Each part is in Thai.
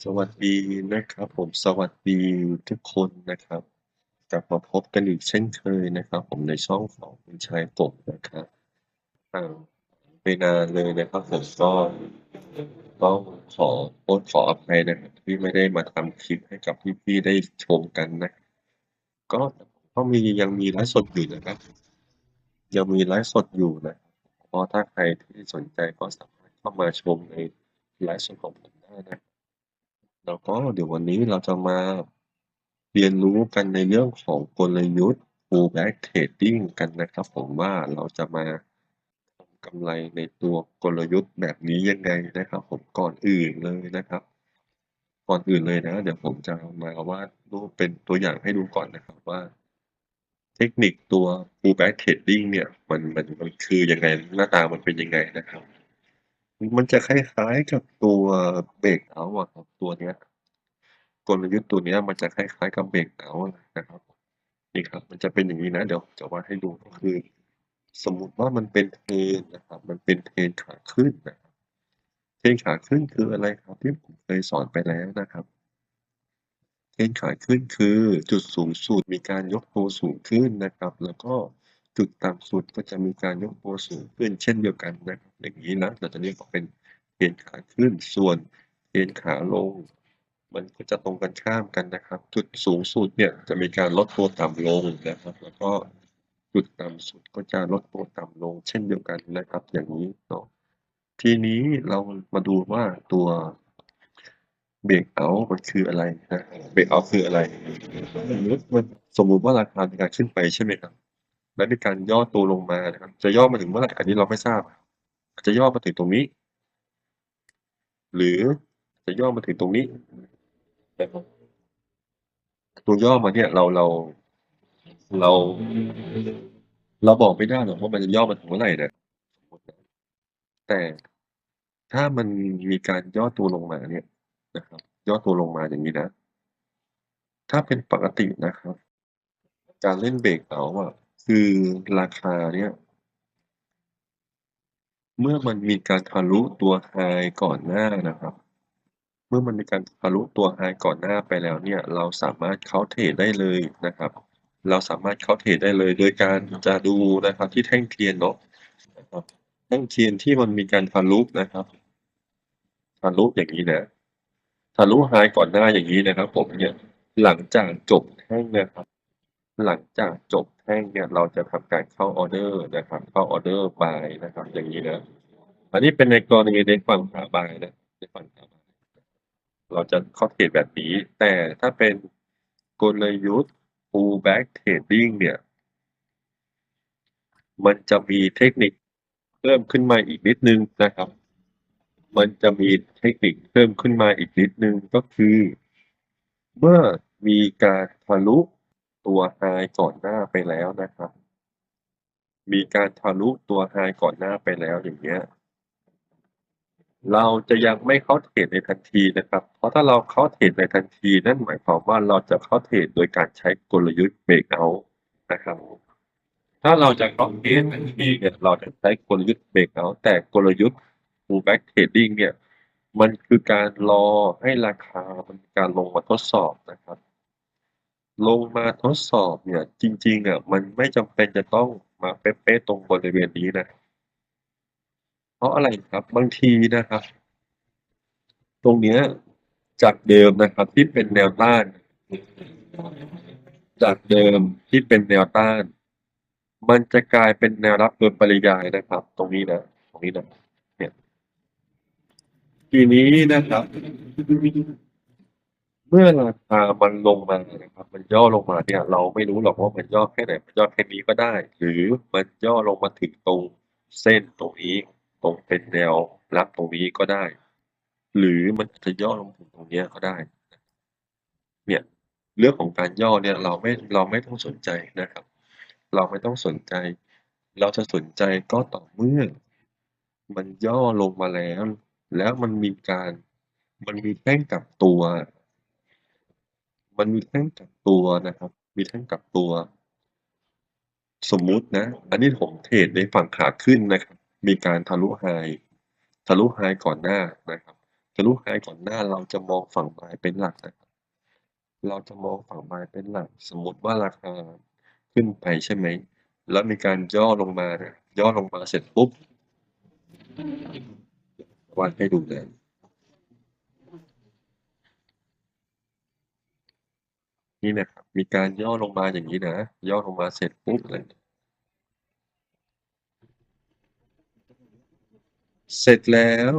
สวัสดีนะครับผมสวัสดีทุกคนนะครับกลับมาพบกันอีกเช่นเคยนะครับ ผมในช่องของคุณชายกบนะครับห่างไปนานเลยนะครับผมก็ต้องขอโทษขออภัยนะครับที่ไม่ได้มาทำคลิปให้กับพี่ๆได้ชมกันนะ ก็ก็มียังมีไลฟ์สดอยู่นะครับ ยังมีไลฟ์สดอยู่นะก็ถ้าใครที่สนใจก็สามารถเข้ามาชมในไลฟ์สดของผมได้นะ แล้วก็เดี๋ยววันนี้เราจะมาเรียนรู้กันในเรื่องของกลยุทธ์ Pullback Trading กันนะครับผมว่าเราจะมาทำกำไรในตัวกลยุทธ์แบบนี้ยังไงนะครับ ผมก่อนอื่นเลยนะครับ ก่อนอื่นเลยนะ เดี๋ยวผมจะมาวาดรูปเป็นตัวอย่างให้ดูก่อนนะครับว่า เทคนิคตัว Pullback Trading เนี่ยมันมันมันคือยังไงหน้าตามันเป็นยังไงนะครับ มันจะคล้ายๆกับตัว Breakout อะครับตัวเนี้ยกลยุทธ์ตัวเนี้ยมันจะคล้ายๆกับ Breakout นะครับนี่ครับ มันจะเป็นอย่างงี้นะ เดี๋ยวจะวาดให้ดูก็คือ สมมุติว่ามันเป็นเทรนนะครับ มันเป็นเทรนขาขึ้นนะครับเทรนขาขึ้นคืออะไรครับ ที่ผมเคยสอนไปแล้วนะครับเทรนขาขึ้นคือจุดสูงสุดมีการยกตัวสูงขึ้นนะครับ แล้วก็ จุดต่ำสุดก็จะมีการยกตัวสูงขึ้นเช่นเดียวกันนะครับอย่างงี้นะเราจะเรียกว่าเป็นเทรนขาขึ้นส่วนเทรนขาลง มันก็จะตรงกันข้ามกันนะครับ จุดสูงสุดเนี่ยจะมีการลดตัวต่ำลงนะครับ แล้วก็จุดต่ำสุดก็จะลดตัวต่ำลง เช่นเดียวกันนะครับ อย่างงี้เนาะทีนี้เรามาดูว่าตัว Breakout มันคืออะไรนะ Breakout คืออะไรสมมุติมันสมมุติว่าราคามีการขึ้นไปใช่ไหมครับ แล้วมีการย่อตัวลงมานะครับ จะย่อมาถึงเมื่อไหร่อันนี้เราไม่ทราบอาจจะย่อมาถึงตรงนี้ หรือจะย่อมาถึงตรงนี้นะครับตัวย่อมาเนี่ยเราเราเรา เราบอกไม่ได้หรอกว่ามันจะย่อมาถึงเมื่อไหร่นะสมมุตินะแต่ถ้ามันมีการย่อตัวลงมาเนี่ยนะครับ ย่อตัวลงมาอย่างงี้นะ ถ้าเป็นปกตินะครับ การเล่น Breakout อะ คือราคาเนี่ย เมื่อมันมีการทะลุตัว High ก่อนหน้านะครับ เมื่อมันมีการทะลุตัว High ก่อนหน้าไปแล้วเนี่ย เราสามารถเข้าเทรดได้เลยนะครับ เราสามารถเข้าเทรดได้เลย โดยการจะดูนะครับที่แท่งเทียนเนาะนะครับแท่งเทียนที่มันมีการทะลุนะครับทะลุอย่างงี้นะทะลุ High ก่อนหน้าอย่างงี้นะครับ ผมเนี่ยหลังจากจบแท่งนะครับ หลังจากจบแท่งเนี่ยเราจะทำการเข้าออเดอร์นะครับ เข้าออเดอร์ Buy นะครับ อย่างงี้นะอันนี้เป็นในกรณีในฝั่งขา Buy นะในฝั่งขา Buy เราจะเข้าเทรดแบบนี้ แต่ถ้าเป็นกลยุทธ์ Pullback Trading เนี่ย มันจะมีเทคนิคเพิ่มขึ้นมาอีกนิดนึงนะครับ มันจะมีเทคนิคเพิ่มขึ้นมาอีกนิดนึงก็คือ เมื่อมีการทะลุ ตัว High ก่อนหน้าไปแล้วนะครับ มีการทะลุตัว High ก่อนหน้าไปแล้วอย่างเงี้ย เราจะยังไม่เข้าเทรดในทันทีนะครับ เพราะถ้าเราเข้าเทรดในทันที นั่นหมายความว่าเราจะเข้าเทรดโดยการใช้กลยุทธ์ Breakout นะครับ ถ้าเราจะเข้าเทรดทันทีเนี่ยเราจะใช้กลยุทธ์ Breakout แต่กลยุทธ์ Pullback Trading เนี่ย มันคือการรอให้ราคามันการลงมาทดสอบนะครับ ลงมาทดสอบเนี่ย จริง ๆ อะ มันไม่จำเป็นจะต้องมาเป๊ะๆตรงบริเวณนี้นะ เพราะอะไรครับบางทีนะครับ ตรงเนี้ยจากเดิมนะครับที่เป็นแนวต้าน จากเดิมที่เป็นแนวต้าน มันจะกลายเป็นแนวรับโดยปริยายนะครับ ตรงนี้นะตรงนี้นะเนี่ยทีนี้นะครับ เมื่อราคามันลงมานะครับ มันย่อลงมาเนี่ย เราไม่รู้หรอกว่ามันย่อแค่ไหน มันย่อแค่นี้ก็ได้ หรือมันย่อลงมาถึงตรงเส้นตรงนี้ ตรงเป็นแนวรับตรงนี้ก็ได้ หรือมันจะย่อลงถึงตรงเนี้ยก็ได้ เนี่ยเรื่องของการย่อเนี่ยเราไม่เราไม่ต้องสนใจนะครับ เราไม่ต้องสนใจ เราจะสนใจก็ต่อเมื่อ มันย่อลงมาแล้ว แล้วมันมีการมันมีแท่งกลับตัว มันมีแท่งกลับตัวนะครับ มีแท่งกลับตัว สมมุตินะ อันนี้ผมเทรดในฝั่งขาขึ้นนะครับ มีการทะลุ High ทะลุ High ก่อนหน้านะครับ ทะลุไฮก่อนหน้าเราจะมองฝั่งบายเป็นหลักนะครับ เราจะมองฝั่งบายเป็นหลัก สมมติว่าราคาขึ้นไปใช่ไหม แล้วมีการย่อลงมาเนี่ยย่อลงมาเสร็จปุ๊บวาดให้ดูเลย นี่นะครับมีการย่อลงมาอย่างนี้นะ ย่อลงมาเสร็จปุ๊บเลยเสร็จแล้ว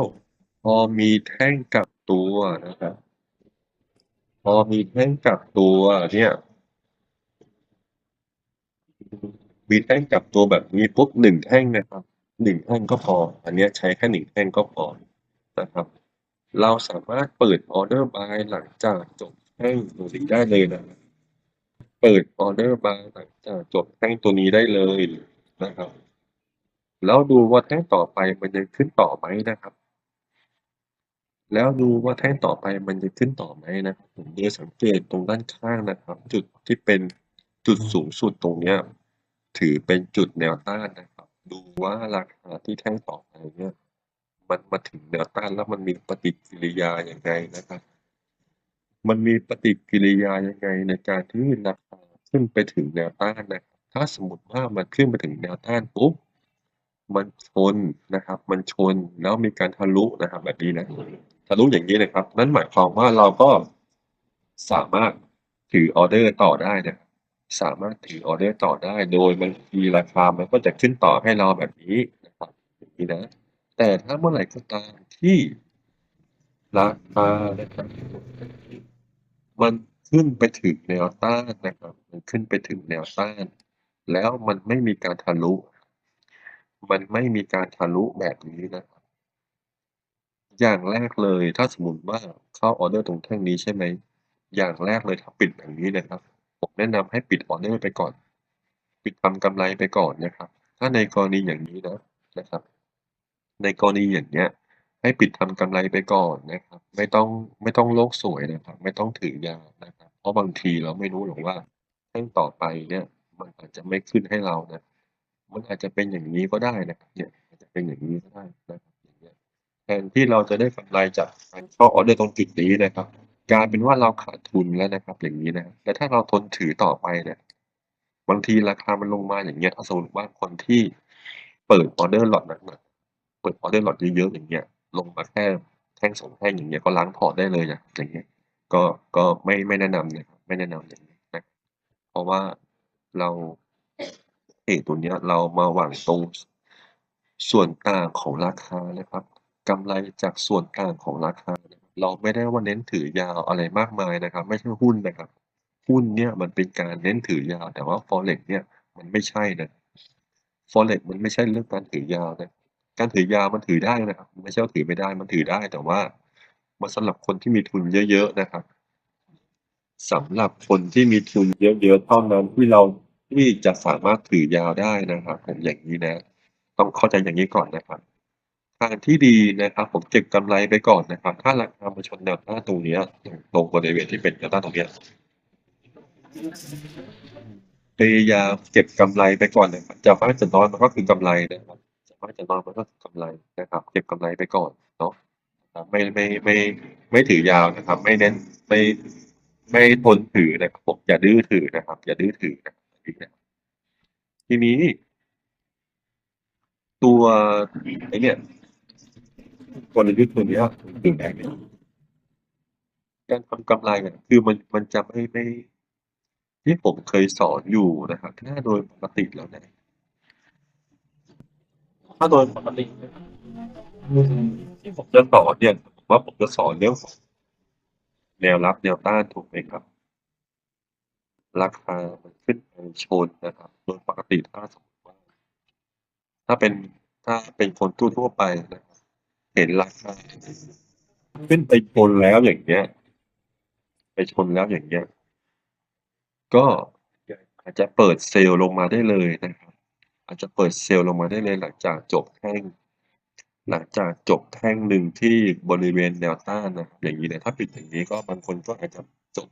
พอมีแท่งกลับตัวนะครับ พอมีแท่งกลับตัวเนี่ยมีแท่งกลับตัวแบบนี้ปุ๊บหนึ่งแท่งนะครับหนึ่งแท่งก็พอ อันนี้ใช้แค่หนึ่งแท่งก็พอนะครับ เราสามารถเปิดออเดอร์บายหลังจากจบ แท่งตัวนี้ได้เลยนะ เปิดออเดอร์บายหลังจากจบแท่งตัวนี้ได้เลยนะครับ แล้วดูว่าแท่งต่อไปมันจะขึ้นต่อไหมนะครับ แล้วดูว่าแท่งต่อไปมันจะขึ้นต่อไหมนะครับผมโดยสังเกตตรงด้านข้างนะครับ จุดที่เป็นจุดสูงสุดตรงเนี้ยถือเป็นจุดแนวต้านนะครับ ดูว่าราคาที่แท่งต่อไปเนี่ย มันมาถึงแนวต้านแล้วมันมีปฏิกิริยาอย่างไรนะครับ มันมีปฏิกิริยายังไงในการที่ราคาขึ้นไปถึงแนวต้านนะครับ ถ้าสมมติว่ามันขึ้นไปถึงแนวต้านปุ๊บ มันชนนะครับ มันชนแล้วมีการทะลุนะครับ แบบนี้นะ ทะลุอย่างนี้นะครับ นั่นหมายความว่าเราก็สามารถถือออเดอร์ต่อได้นะสามารถถือออเดอร์ต่อได้ โดยบางทีราคามันก็จะขึ้นต่อให้เราแบบนี้นะครับอย่างนี้นะ แต่ถ้าเมื่อไหร่ก็ตามที่ราคานะครับ มันขึ้นไปถึงแนวต้านนะครับ มันขึ้นไปถึงแนวต้าน แล้วมันไม่มีการทะลุ มันไม่มีการทะลุแบบนี้นะครับ อย่างแรกเลยถ้าสมมติว่าเข้าออเดอร์ตรงแท่งนี้ใช่ไหม อย่างแรกเลยถ้าปิดแบบนี้นะครับ ผมแนะนำให้ปิดออเดอร์ไปก่อน ปิดทำกำไรไปก่อนนะครับ ถ้าในกรณีอย่างนี้นะนะครับ ในกรณีอย่างเนี้ย ให้ปิดทำกำไรไปก่อนนะครับ ไม่ต้องไม่ต้องโลกสวยนะครับ ไม่ต้องถือยาวนะครับ เพราะบางทีเราไม่รู้หรอกว่าแท่งต่อไปเนี่ยมันอาจจะไม่ขึ้นให้เรานะมันอาจจะเป็นอย่างนี้ก็ได้นะครับเนี่ยอาจจะเป็นอย่างนี้ก็ได้นะครับอย่างเงี้ยแทนที่เราจะได้กำไรจากการเข้าออเดอร์ตรงจุดนี้นะครับกลายเป็นว่าเราขาดทุนแล้วนะครับ อย่างนี้นะและถ้าเราทนถือต่อไปเนี่ยบางทีราคามันลงมาอย่างเงี้ยถ้าสมมติว่าคนที่เปิดออเดอร์หลอตหนักๆเปิดออเดอร์หลอตเยอะๆอย่างเงี้ย ลงมาแค่แท่งสองแท่งอย่างเงี้ยก็ล้างพอร์ตได้เลยนะอย่างเงี้ยก็ก็ไม่ไม่แนะนำนะครับไม่แนะนำอย่างนี้นะเพราะว่าเราเอกตัวเนี้ยเรามาหวังตรงส่วนต่างของราคานะครับกำไรจากส่วนต่างของราคา เราไม่ได้ว่าเน้นถือยาวอะไรมากมายนะครับ ไม่ใช่หุ้นนะครับ หุ้นเนี่ยมันเป็นการเน้นถือยาว แต่ว่า forex เนี่ยมันไม่ใช่นะ forex มันไม่ใช่เรื่องการถือยาวนะ การถือยาวมันถือได้นะครับ ไม่ใช่ว่าถือไม่ได้มันถือได้แต่ว่ามันสำหรับคนที่มีทุนเยอะ ๆนะครับสำหรับคนที่มีทุนเยอะๆเท่านั้นที่เราที่จะสามารถถือยาวได้นะครับ ผมอย่างนี้นะ ต้องเข้าใจอย่างนี้ก่อนนะครับทางที่ดีนะครับ ผมเก็บกำไรไปก่อนนะครับ ถ้าราคามาชนแนวต้านตรงเนี้ยตรงบริเวณที่เป็นแนวต้านตรงนี้พยายามเก็บกำไรไปก่อนนะครับจะมากจะน้อยมันก็คือกำไรนะครับ จะมากจะน้อยมันก็กำไรนะครับ เก็บกำไรไปก่อนเนาะไม่ไม่ไม่ไม่ถือยาวนะครับ ไม่เน้นไม่ไม่ทนถือนะครับผมอย่าดื้อถือนะครับ อย่าดื้อถือนะครับทีนี้ ตัวไอ้เนี่ยกลยุทธ์ตัวเนี้ยถึงแดงเนี่ยการทำกำไรเนี่ยคือมันมันจะไม่ไม่ที่ผมเคยสอนอยู่นะครับถ้าโดยปกติแล้วเนี่ย ถ้าโดยปกติที่ผมจะสอนเนี่ยผมว่าผมจะสอนเรื่องของแนวรับแนวต้านถูกไหมครับ ราคามันขึ้นไปชนนะครับ โดยปกติถ้าสมมติว่า ถ้าเป็นถ้าเป็นคนทั่วๆไปนะครับ เห็นราคาขึ้นไปชนแล้วอย่างเงี้ย ไปชนแล้วอย่างเงี้ย ก็อาจจะเปิดเซลล์ลงมาได้เลยนะครับ อาจจะเปิดเซลล์ลงมาได้เลยหลังจากจบแท่ง หลังจากจบแท่งหนึ่งที่บริเวณแนวต้านนะอย่างนี้เลยถ้าปิดอย่างนี้ก็บางคนก็อาจจะจบ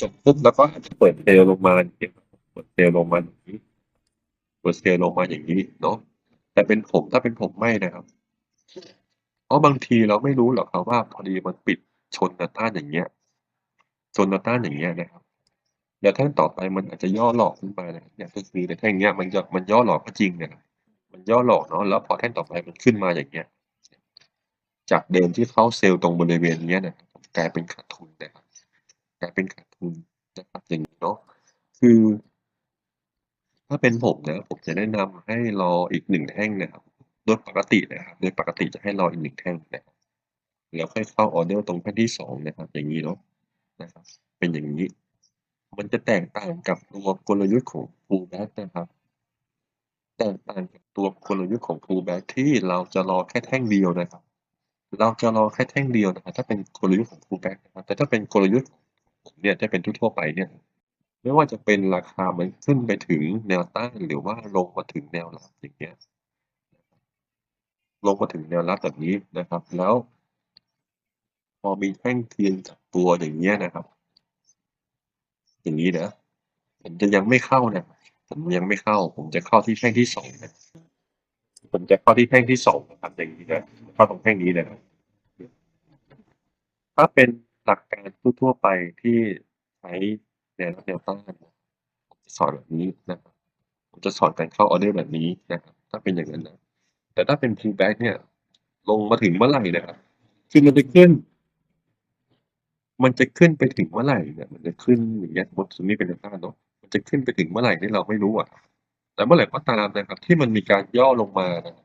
จบปุ๊บแล้วก็อาจจะเปิดเซลล์ลงมาอย่างเปิดเซลล์ลงมาอย่างนี้เปิดเซลล์ลงมาอย่างนี้เนาะแต่เป็นผมถ้าเป็นผมไม่นะครับเพราะบางทีเราไม่รู้หรอกครับว่าพอดีมันปิดชนแนวต้านอย่างเงี้ยชนแนวต้านอย่างเงี้ยนะครับ แล้วแท่งต่อไปมันอาจจะย่อหลอกขึ้นมานะครับเนี่ยก็คือในแท่งเนี้ยมันจะมันย่อหลอกก็จริงเนี่ยนะมันย่อหลอกเนาะแล้วพอแท่งต่อไปมันขึ้นมาอย่างเงี้ย จากเดิมที่เข้าเซลล์ตรงบริเวณเนี้ยนะครับกลายเป็นขาดทุนนะครับกลายเป็นขาดทุนนะครับอย่างนี้เนาะคือ ถ้าเป็นผมนะผมจะแนะนำให้รออีกหนึ่งแท่งนะครับโดยปกตินะครับโดยปกติจะให้รออีกหนึ่งแท่งนะครับแล้วค่อยเข้าออเดอร์ตรงแท่งที่สองนะครับ อย่างนี้เนาะนะครับ เป็นอย่างนี้ มันจะแตกต่างกับตัวกลยุทธ์ของ pullback นะครับ แตกต่างกับตัวกลยุทธ์ของ pullback ที่เราจะรอแค่แท่งเดียวนะครับ เราจะรอแค่แท่งเดียวนะครับถ้าเป็นกลยุทธ์ของ pullback นะครับ แต่ถ้าเป็นกลยุทธ์ผมเนี่ยถ้าเป็นทั่วไปเนี่ย ไม่ว่าจะเป็นราคามันขึ้นไปถึงแนวต้านหรือว่าลงมาถึงแนวรับอย่างเงี้ยลงมาถึงแนวรับแบบนี้นะครับ แล้ว พอมีแท่งเทียนกับตัวอย่างเงี้ยนะครับ อย่างนี้นะผมจะยังไม่เข้านะผมยังไม่เข้า ผมจะเข้าที่แท่งที่สองนะผมจะเข้าที่แท่งที่สองนะครับอย่างนี้นะเข้าตรงแท่งนี้นะครับถ้าเป็นหลักการทั่วๆไปที่ใช้แนวรับแนวต้านผมจะสอนแบบนี้นะครับผมจะสอนการเข้าออเดอร์แบบนี้นะครับ ถ้าเป็นอย่างนั้นนะแต่ถ้าเป็น pullback เนี่ย ลงมาถึงเมื่อไหร่นะครับคือมันจะขึ้น มันจะขึ้นไปถึงเมื่อไหร่เนี่ยมันจะขึ้นอย่างเงี้ยสมมติตรงนี้เป็นแนวต้านเนาะมันจะขึ้นไปถึงเมื่อไหร่นี่เราไม่รู้อะแต่เมื่อไหร่ก็ตามนะครับ ที่มันมีการย่อลงมานะ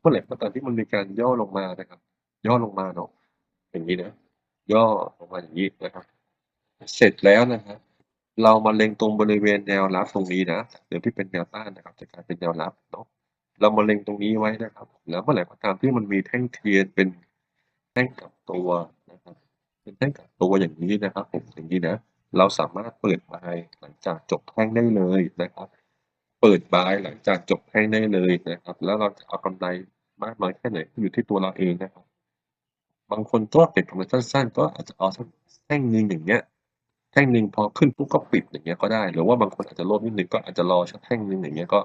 เมื่อไหร่ก็ตามที่มันมีการย่อลงมานะครับ ย่อลงมาเนาะอย่างนี้นะย่อลงมาอย่างนี้นะครับ เสร็จแล้วนะครับเรามาเล็งตรงบริเวณแนวรับตรงนี้นะเดี๋ยวที่เป็นแนวต้านนะครับจะกลายเป็นแนวรับเนาะเรามาเล็งตรงนี้ไว้นะครับ แล้วเมื่อไหร่ก็ตามที่มันมีแท่งเทียนเป็นแท่งกับตัว เป็นแท่งกลับตัวอย่างนี้นะครับผมอย่างนี้นะ เราสามารถเปิดบายหลังจากจบแท่งได้เลยนะครับ เปิดบายหลังจากจบแท่งได้เลยนะครับ แล้วเราจะเอากำไรมากน้อยแค่ไหนอยู่ที่ตัวเราเองนะครับ บางคนก็เก็บกำไรสั้น ๆ ก็อาจจะเอาแท่งหนึ่งอย่างเงี้ยแท่งหนึ่งพอขึ้นปุ๊บก็ปิดอย่างเงี้ยก็ได้ หรือว่าบางคนอาจจะโลภนิดหนึ่งก็อาจจะรอสักแท่งหนึ่งอย่างเงี้ยก็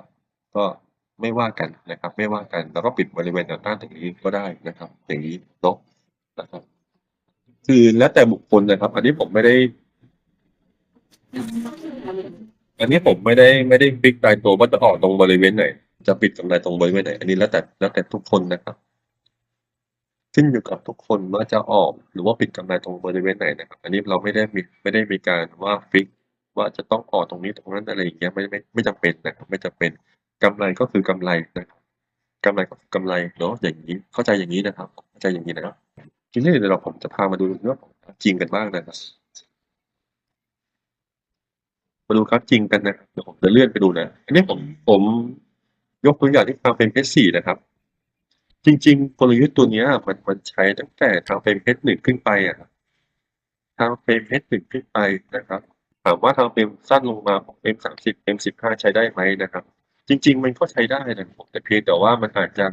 ก็ไม่ว่ากันนะครับ ไม่ว่ากันแล้วก็ปิดบริเวณแนวต้านตรงนี้ก็ได้นะครับ อย่างนี้เนาะนะครับ คือแล้วแต่บุคคลนะครับ อันนี้ผมไม่ได้ อันนี้ผมไม่ได้ไม่ได้ฟิกตายตัวว่าจะออกตรงบริเวณไหน จะปิดกำไรตรงบริเวณไหน อันนี้แล้วแต่แล้วแต่ทุกคนนะครับ ขึ้นอยู่กับทุกคนว่าจะออกหรือว่าปิดกำไรตรงบริเวณไหนนะครับ อันนี้เราไม่ได้มีไม่ได้มีการว่าฟิกว่าจะต้องออกตรงนี้ตรงนั้นอะไรอย่างเงี้ยไม่ไม่ไม่จำเป็นนะครับ ไม่จำเป็นกำไรก็คือกำไรนะครับกำไรก็คือกำไรเนาะอย่างนี้เข้าใจอย่างนี้นะครับ เข้าใจอย่างนี้นะครับ ทีนี้เดี๋ยวเราผมจะพามาดูเรื่องของจริงกันบ้างนะครับ มาดูครับจริงกันนะครับเดี๋ยวผมจะเลื่อนไปดูนะ อันนี้ผมผมยกตัวอย่างที่ทางเป็นเพชสี่นะครับ จริง ๆ กลยุทธ์ตัวนี้มันมันใช้ตั้งแต่ทางเป็นเพชหนึ่งขึ้นไปอะทางเป็นเพชหนึ่งขึ้นไปนะครับ ถามว่าทางเป็นสั้นลงมาของเอ็มสามสิบเอ็มสิบห้าใช้ได้ไหมนะครับ จริง ๆ มันก็ใช้ได้นะครับแต่เพียงแต่ว่ามันอาจจะ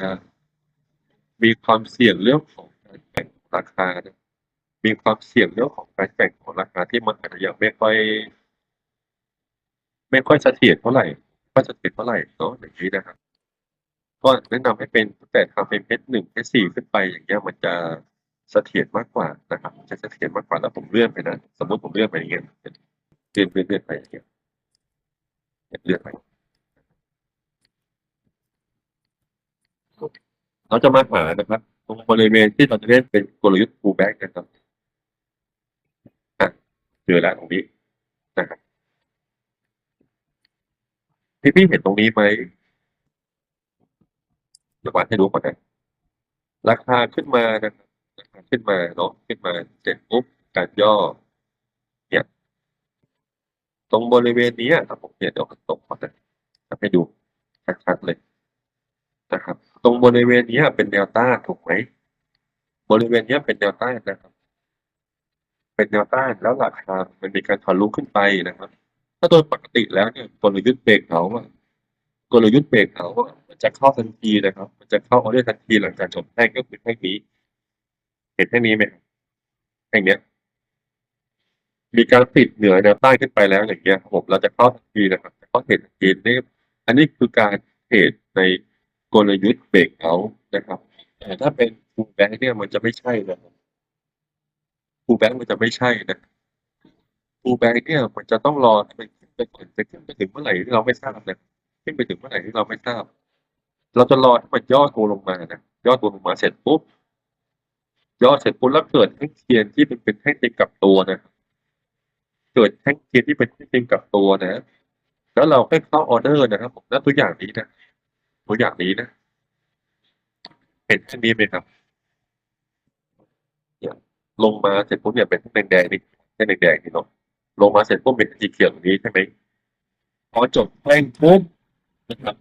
มีความเสี่ยงเรื่องของการแข่ง ราคานะมีความเสี่ยงเรื่องของการแข่งของราคาที่มันอาจจะยังไม่ค่อย ไม่ค่อยเสถียรเท่าไหร่ก็จะติดเท่าไหร่เนาะอย่างนี้นะครับก็แนะนำให้เป็นตั้งแต่ทำเป็นเพชรหนึ่งเพชรสี่ขึ้นไปอย่างเงี้ยมันจะเสถียรมากกว่านะครับจะเสถียรมากกว่าแล้วผมเลื่อนไปนะสมมติผมเลื่อนไปอย่างเงี้ยเลื่อนเลื่อนเลื่อนไปอย่างเงี้ยเลื่อนไปเราจะมาหานะครับ ตรงบริเวณที่เราจะเล่นเป็นกลยุทธ์ pullback นะครับเจอแล้วตรงนี้นะครับพี่พี่เห็นตรงนี้ไหมเดี๋ยววัดให้ดูก่อนนะราคาขึ้นมานะครับราคาขึ้นมาเนาะขึ้นมาเสร็จปุ๊บการย่อ เนี่ย ตรงบริเวณนี้ครับผมเนี่ยเดี๋ยวตกก่อนนะให้ดูชัดๆเลยนะครับ ตรงบริเวณนี้เป็นแนวต้านถูกไหมบริเวณนี้เป็นแนวต้านนะครับ เป็นแนวต้านแล้วราคามันมีการทะลุขึ้นไปนะครับ ถ้าโดยปกติแล้วเนี่ยกลยุทธ์เบรกเขาอะกลยุทธ์เบรกเขาอะมันจะเข้าทันทีนะครับ มันจะเข้าออเดอร์ทันทีหลังจากจบแท่งก็คือแท่งนี้ เห็นแท่งนี้ไหมครับแท่งเนี้ย มีการปิดเหนือแนวใต้ขึ้นไปแล้วอย่างเงี้ยครับผมเราจะเข้าทันทีนะครับจะเข้าเทรดทันทีนี่อันนี้คือการเทรดใน กลยุทธ์เบรกเขานะครับแต่ถ้าเป็นฟูแบงค์เนี่ยมันจะไม่ใช่นะครับฟูแบงค์มันจะไม่ใช่นะฟูแบงค์เนี่ยมันจะต้องรอให้มันขึ้นไปก่อนจะขึ้นไปถึงเมื่อไหร่ที่เราไม่ทราบนะขึ้นไปถึงเมื่อไหร่ที่เราไม่ทราบ เราจะรอให้มันย่อตัวลงมานะย่อตัวลงมาเสร็จปุ๊บย่อเสร็จปุ๊บแล้วเกิดแท่งเทียนที่เป็นเป็นแท่งเทียนกับตัวนะเกิดแท่งเทียนที่เป็นแท่งเทียนกับตัวนะ แล้วเราค่อยเข้าออเดอร์นะครับผมแล้วตัวอย่างนี้นะ ตัวอย่างนี้นะ เห็นแท่นี้ไหมครับเนี่ยลงมาเสร็จปุ๊บเนี่ยเป็นแท่งแดงๆนี่แท่งแดงๆนี่เนาะลงมาเสร็จปุ๊บเป็นสีเขียวนี้ใช่ไหมพอจบแท่งปุ๊บนะครับ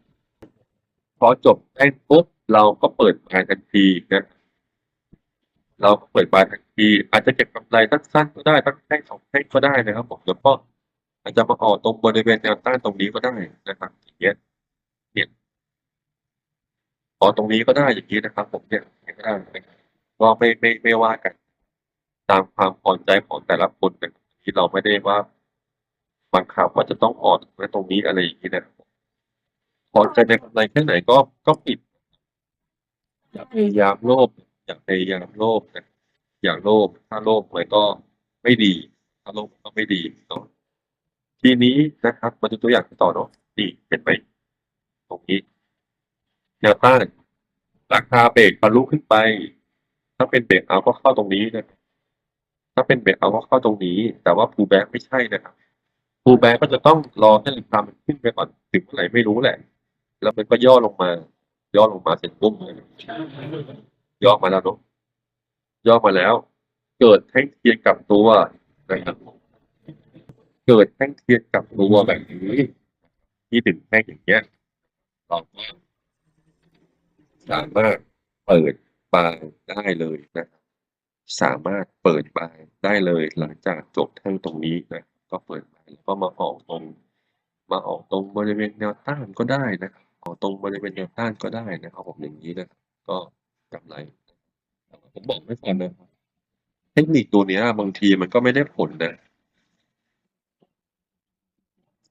พอจบแท่งปุ๊บเราก็เปิดบายทันทีนะเราก็เปิดบายทันที อาจจะเก็บกำไรสั้นๆก็ได้ตั้งแท่งสองแท่งก็ได้นะครับผมแล้วก็อาจจะมาออกตรงบริเวณแนวต้านตรงนี้ก็ได้นะครับอย่างเงี้ย อ๋อตรงนี้ก็ได้อย่างนี้นะครับ ผมเนี่ยอย่างนี้ก็ได้นะครับก็ไม่ไม่ไม่ว่ากัน ตามความพอใจของแต่ละคนนะที่เราไม่ได้ว่าบังคับว่าจะต้องออกในตรงนี้อะไรอย่างนี้นะครับพอใจในกำไรแค่ไหนก็ก็ปิด อย่าพยายามโลภอย่าพยายามโลภนะอย่าโลภถ้าโลภมันก็ไม่ดี ถ้าโลภก็ไม่ดีเนาะทีนี้นะครับมาดูตัวอย่างต่อเนาะนี่เห็นไหมตรงนี้ แนวต้านราคาเบรกทะลุขึ้นไป ถ้าเป็นเบรกเอาก็เข้าตรงนี้นะถ้าเป็นเบรกเอาก็เข้าตรงนี้ แต่ว่าฟูแบ็กไม่ใช่นะครับฟูแบ็กก็จะต้องรอให้ราคามันขึ้นไปก่อนถึงเมื่อไหร่ไม่รู้แหละ แล้วมันก็ย่อลงมา ย่อลงมาเสร็จปุ๊บย่อมาแล้วเนอะย่อมาแล้ว เกิดแท่งเทียนกลับตัวนะครับเกิดแท่งเทียนกลับตัวแบบนี้ที่ถึงแท่งอย่างเงี้ยเราก็ สามารถเปิดบายได้เลยนะครับสามารถเปิดบายได้เลยหลังจากจบแท่งตรงนี้นะก็เปิดบายแล้วก็มาออกตรง มาออกตรงบริเวณแนวต้านก็ได้นะครับออกตรงบริเวณแนวต้านก็ได้นะครับผมอย่างนี้นะครับก็กำไรผมบอกไว้ก่อนนะเทคนิคตัวนี้บางทีมันก็ไม่ได้ผลนะ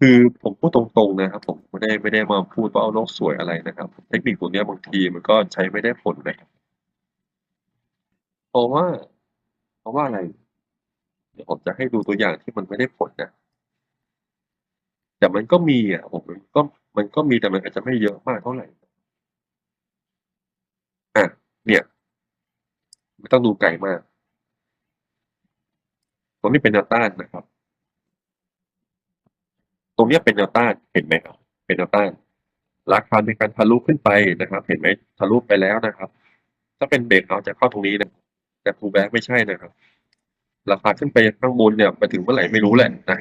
คือผมพูดตรงๆนะครับ ผมไม่ได้ไม่ได้มาพูดว่าเอาโลกสวยอะไรนะครับ เทคนิคตัวเนี้ยบางทีมันก็ใช้ไม่ได้ผลนะครับเพราะว่า เพราะว่าอะไร เดี๋ยวผมจะให้ดูตัวอย่างที่มันไม่ได้ผลนะ แต่มันก็มีอะผมมันก็มันก็มีแต่มันอาจจะไม่เยอะมากเท่าไหร่อะเนี่ยไม่ต้องดูไกลมากตรงนี้เป็นแนวต้านนะครับ ตรงนี้เป็นแนวต้านเห็นไหมครับ เป็นแนวต้าน ราคามีการทะลุขึ้นไปนะครับ เห็นไหมทะลุไปแล้วนะครับ ถ้าเป็นเบรกเอาจะเข้าตรงนี้นะแต่ฟูแบ็กไม่ใช่นะครับ ราคาขึ้นไปข้างบนเนี่ยไปถึงเมื่อไหร่ไม่รู้แหละนะ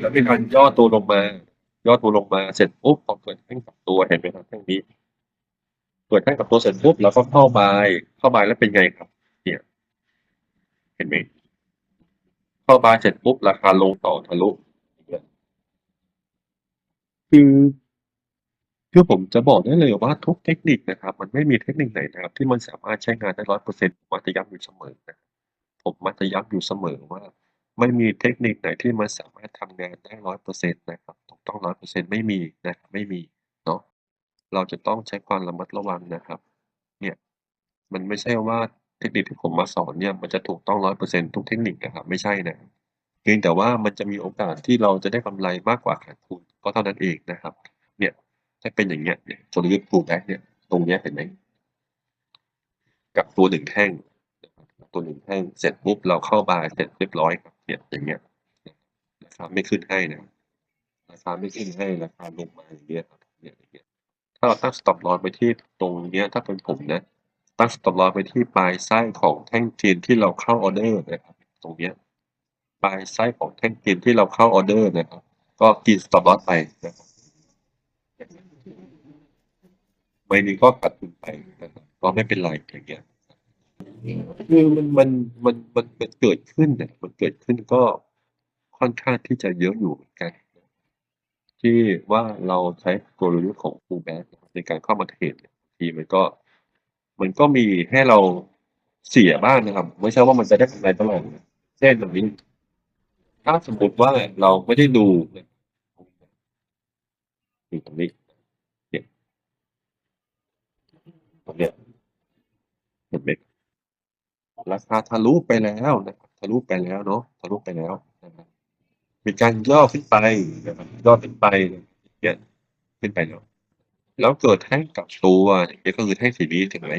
แล้วมีการย่อตัวลงมา ย่อตัวลงมาเสร็จปุ๊บพอเกิดแท่งกับตัวเห็นไหมครับแท่งนี้เกิดแท่งกับตัวเสร็จปุ๊บแล้วก็เข้าบายเข้าบายแล้วเป็นไงครับ เนี่ย เห็นไหมเข้าบายเสร็จปุ๊บราคาลงต่อทะลุ คือ คือผมจะบอกได้เลยว่าทุกเทคนิคนะครับ มันไม่มีเทคนิคไหนนะครับ ที่มันสามารถใช้งานได้ร้อยเปอร์เซ็นต์ผมมักจะย้ำอยู่เสมอนะผมมักจะย้ำอยู่เสมอว่า ไม่มีเทคนิคไหนที่มันสามารถทำงานได้ร้อยเปอร์เซ็นต์นะครับถูกต้องร้อยเปอร์เซ็นต์ไม่มีนะครับไม่มีเนาะเราจะต้องใช้ความระมัดระวังนะครับ เนี่ย มันไม่ใช่ว่าเทคนิคที่ผมมาสอนเนี่ยมันจะถูกต้องร้อยเปอร์เซ็นต์ทุกเทคนิคนะครับ ไม่ใช่นะเพียงแต่ว่ามันจะมีโอกาสที่เราจะได้กำไรมากกว่าขาดทุน ก็เท่านั้นเองนะครับ เนี่ยถ้าเป็นอย่างเงี้ยเนี่ยกลยุทธ์ฟูลแบ็กเนี่ยตรงเนี้ยเห็นไหมกับตัวหนึ่งแท่งตัวหนึ่งแท่งเสร็จปุ๊บเราเข้าบายเสร็จเรียบร้อยครับเนี่ยอย่างเงี้ยราคาไม่ขึ้นให้นะราคาไม่ขึ้นให้ราคาลงมาอย่างเงี้ยครับเนี่ยอย่างเงี้ยถ้าเราตั้ง stop loss ไปที่ตรงเนี้ยถ้าเป็นผมนะตั้ง stop loss ไปที่ปลายไส้ของแท่งเทียนที่เราเข้าออเดอร์นะครับตรงเนี้ยปลายไส้ของแท่งเทียนที่เราเข้าออเดอร์นะครับ ก็กิน stop loss ไปนะครับไม่นี้ก็ขาดทุนไปนะครับก็ไม่เป็นไรอย่างเงี้ยคือมันมันมันมันมันเกิดขึ้นเนี่ยมันเกิดขึ้นก็ค่อนข้างที่จะเยอะอยู่เหมือนกัน ที่ว่าเราใช้กลยุทธ์ของฟูลแบ็กในการเข้ามาเทรดเนี่ยบางทีมันก็ มันก็มีให้เราเสียบ้างนะครับ ไม่ใช่ว่ามันจะได้กำไรตลอดเช่นแบบนี้ ถ้าสมมติว่าเราไม่ได้ดูอยู่ตรงนี้เนี่ยตรงเนี้ยเห็นไหมราคาทะลุไปแล้วนะครับทะลุไปแล้วเนาะทะลุไปแล้วนะครับมีการย่อขึ้นไปนะครับย่อขึ้นไปเนี่ยขึ้นไปแล้วแล้วเกิดแท่งกลับตัวย่างเงี้ยก็คือแท่งสีนี้ถึงไหม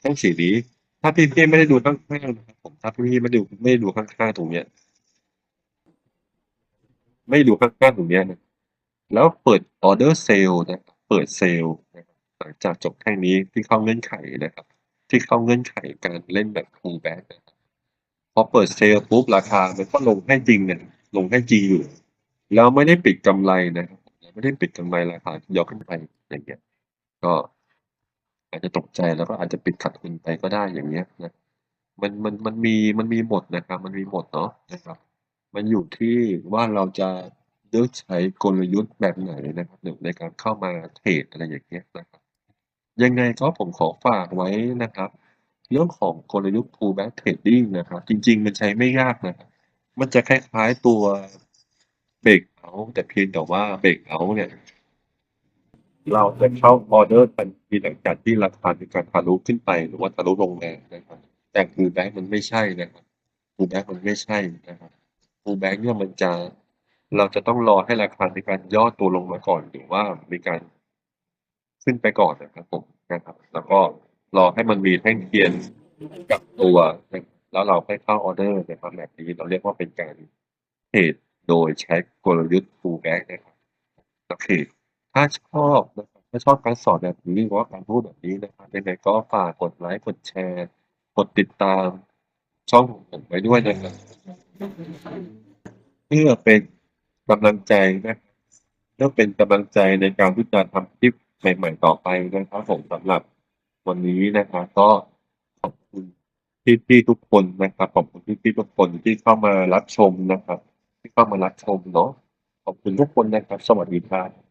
แท่งสีนี้ ถ้าพี่พี่ไม่ได้ดูข้างๆนะครับผมถ้าพี่ไม่ได้ดูไม่ได้ดูข้างๆตรงเนี้ย ไม่ดูข้างๆตรงนี้นะแล้วเปิดออเดอร์เซลนะเปิดเซลนะหลังจากจบแท่งนี้ที่เข้าเงื่อนไขนะครับ ที่เข้าเงื่อนไขการเล่นแบบ pull back นะคพอเปิดเซลล์ปุ๊บราคามันก็ลงให้จริงเนี่ยลงให้จริงอยู่ แล้วไม่ได้ปิดกำไรนะครับไม่ได้ปิดกำไรราคาย่อขึ้นไปอย่างเงี้ยก็อาจจะตกใจแล้วก็อาจจะปิดขาดทุนไปก็ได้อย่างเงี้ยนะมันมันมันมีมันมีหมดนะครับ มันมีหมดเนาะนะครับ มันอยู่ที่ว่าเราจะเลือกใช้กลยุทธ์แบบไหนนะครับในการเข้ามาเทรดอะไรอย่างเงี้ยนะครับ ยังไงก็ผมขอฝากไว้นะครับ เรื่องของกลยุทธ์ pullback trading นะครับ จริง ๆ มันใช้ไม่ยากนะครับ มันจะคล้ายๆตัว break out แต่เพียงแต่ว่า break out เนี่ยเราจะเข้าออเดอร์ทันทีหลังจากที่ราคามีการทะลุขึ้นไปหรือว่าทะลุลงมานะครับ แต่ pullback มันไม่ใช่นะครับ pullback มันไม่ใช่นะครับ pullback เนี่ยมันจะเราจะต้องรอให้ราคามีการย่อตัวลงมาก่อนหรือว่ามีการขึ้นไปก่อนนะครับผมนะครับ แล้วก็รอให้มันมีแท่งเทียนกลับตัวแล้วเราค่อยเข้าออเดอร์ในครับแบบนี้เราเรียกว่าเป็นการเทรดโดยใช้กลยุทธ์ pullback นะครับโอเคถ้าชอบนะครับถ้าชอบการสอนแบบนี้หรือว่าการพูดแบบนี้นะครับยังไงก็ฝากกดไลค์กดแชร์ กดติดตามช่องของผมไว้ด้วยนะครับ เพื่อเป็นกำลังใจนะแล้วเป็นกำลังใจในการที่จะทำคลิปใหม่ๆต่อไปนะครับผมสำหรับวันนี้นะครับก็ขอบคุณพี่ๆทุกคนนะครับขอบคุณพี่ๆทุกคนที่เข้ามารับชมนะครับ ที่เข้ามารับชมเนาะขอบคุณทุกคนนะครับ สวัสดีครับ